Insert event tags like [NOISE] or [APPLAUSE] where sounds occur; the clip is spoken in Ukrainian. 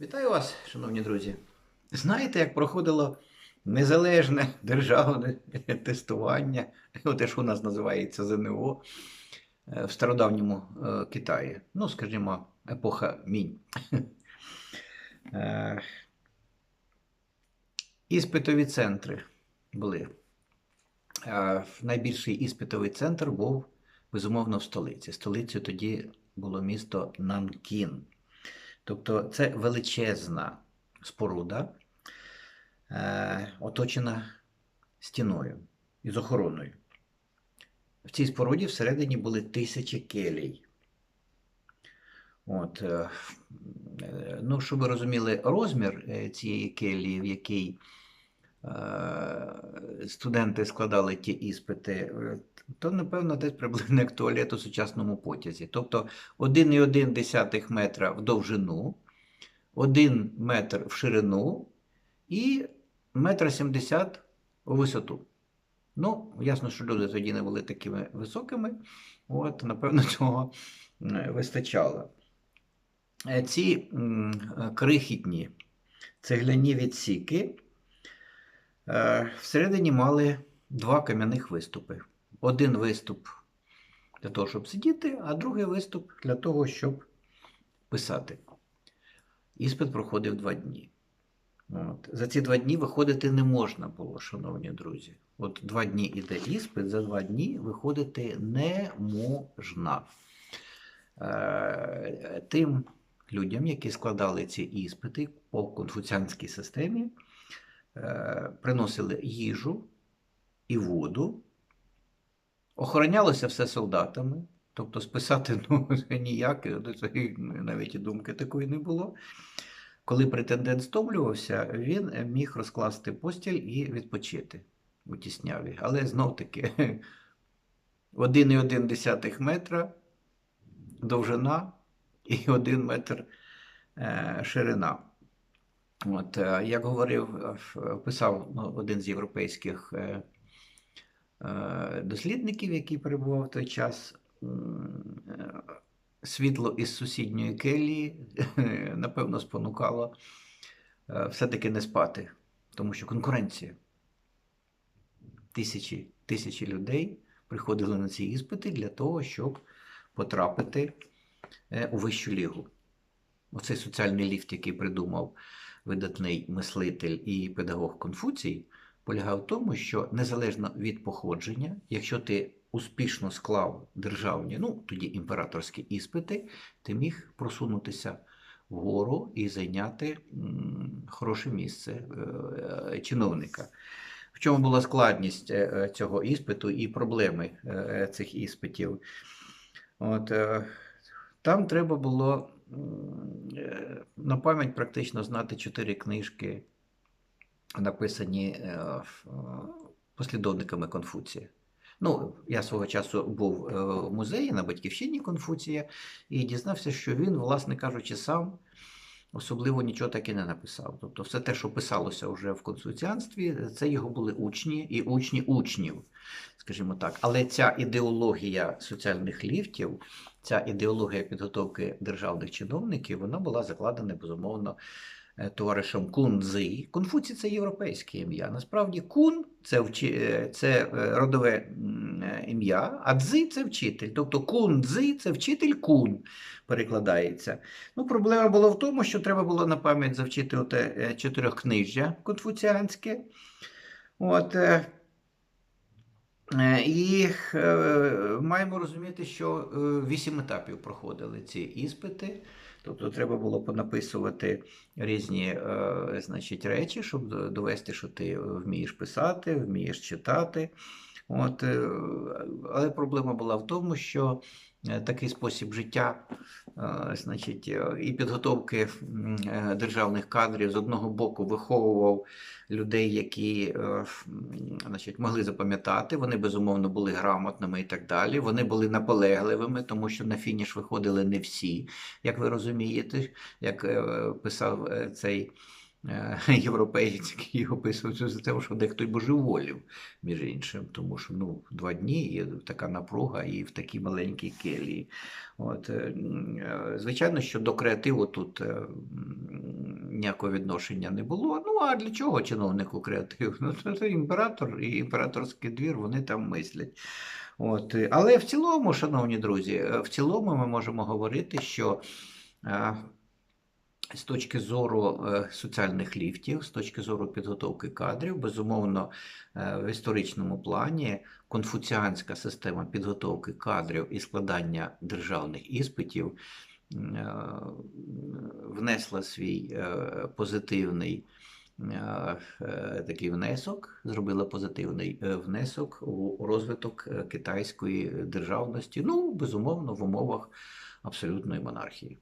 Вітаю вас, шановні друзі. Знаєте, як проходило незалежне державне тестування, те, що у нас називається ЗНО е, в стародавньому е, Китаї. Ну, скажімо, епоха мінь. Е, Іспитові центри були. Найбільший іспитовий центр був, безумовно, в столиці. Столицею тоді було місто Нанкін. Тобто це величезна споруда, е, оточена стіною із охороною. В цій споруді всередині були тисячі келій. От, е, ну, щоб ви розуміли розмір е, цієї келії, в якій е, студенти складали ті іспити, е, то, напевно, десь приблизно як туалет у сучасному потязі. Тобто 1,1 метра в довжину, 1 метр в ширину і метр 70 у висоту. Ну, ясно, що люди тоді не були такими високими, от, напевно, [LAUGHS] цього вистачало. Е, Ці крихітні цегляні відсіки е, всередині мали два кам'яних виступи. Один виступ для того, щоб сидіти, а другий виступ для того, щоб писати. Іспит проходив два дні. От. За ці два дні виходити не можна було, шановні друзі. От два дні іде іспит, за два дні виходити не можна. Е, Тим людям, які складали ці іспити по конфуціанській системі, е, приносили їжу і воду. Охоронялося все солдатами, тобто списати [LAUGHS] ну, ніяк, навіть і думки такої не було. Коли претендент стомлювався, він міг розкласти постіль і відпочити у тісняві. Але знов таки 1,1 метра довжина і 1 метр е, ширина. От, е, як говорив, е, писав ну, один з європейських е, е, дослідників, який перебував в той час, е, світло із сусідньої келії, [LAUGHS] напевно, спонукало е, все-таки не спати, тому що конкуренція. Тисячі, тисячі людей приходили на ці іспити для того, щоб потрапити е, у вищу лігу. Оцей соціальний ліфт, який придумав видатний мислитель і педагог Конфуцій, полягав в тому, що незалежно від походження, якщо ти успішно склав державні, ну тоді імператорські іспити, ти міг просунутися вгору і зайняти хороше місце е, чиновника. В чому була складність е, е, цього іспиту і проблеми е, цих іспитів? От, е, там треба було е, на пам'ять практично знати чотири книжки, написані в- е, послідовниками Конфуція. Ну, я свого часу був е, в музеї на батьківщині Конфуція і дізнався, що він, власне кажучи, сам особливо нічого так і не написав. Тобто, все те, що писалося вже в конфуціанстві, це його були учні і учні учнів, скажімо так. Але ця ідеологія соціальних ліфтів, ця ідеологія підготовки державних чиновників, вона була закладена безумовно товаришем Кунзи. Конфуцій це європейське ім'я. Насправді кун це, вчи, е, це е, родове е, ім'я, а дзи це вчитель. Тобто кун дзи це вчитель кун перекладається. Ну, проблема була в тому, що треба було на пам'ять завчити оте е, чотирьохкнижжя конфуціанське. От, е, е, і е, маємо розуміти, що е, вісім етапів проходили ці іспити. Тобто треба було понаписувати різні е, значить, речі, щоб довести, що ти вмієш писати, вмієш читати. От, е, але проблема була в тому, що е, такий спосіб життя е, значить, е, і підготовки е, державних кадрів з одного боку виховував людей, які е, значить, могли запам'ятати, вони безумовно були грамотними і так далі. Вони були наполегливими, тому що на фініш виходили не всі, як ви розумієте, як е, писав е, цей. Е, [LAUGHS] Європеєць, який описував цю систему, що дехто й божеволів, між іншим, тому що ну, два дні є така напруга і в такій маленькій келії. От, е, е, звичайно, що до креативу тут ніякого відношення не було. Ну а для чого чиновнику креатив? [LAUGHS] Ну, це, імператор і імператорський двір, вони там мислять. От. Але в цілому, шановні друзі, в цілому ми можемо говорити, що з точки зору е, соціальних ліфтів, з точки зору підготовки кадрів, безумовно, е, в історичному плані конфуціанська система підготовки кадрів і складання державних іспитів е, внесла свій позитивний такий внесок, зробила позитивний внесок у розвиток китайської державності, ну, безумовно, в умовах абсолютної монархії.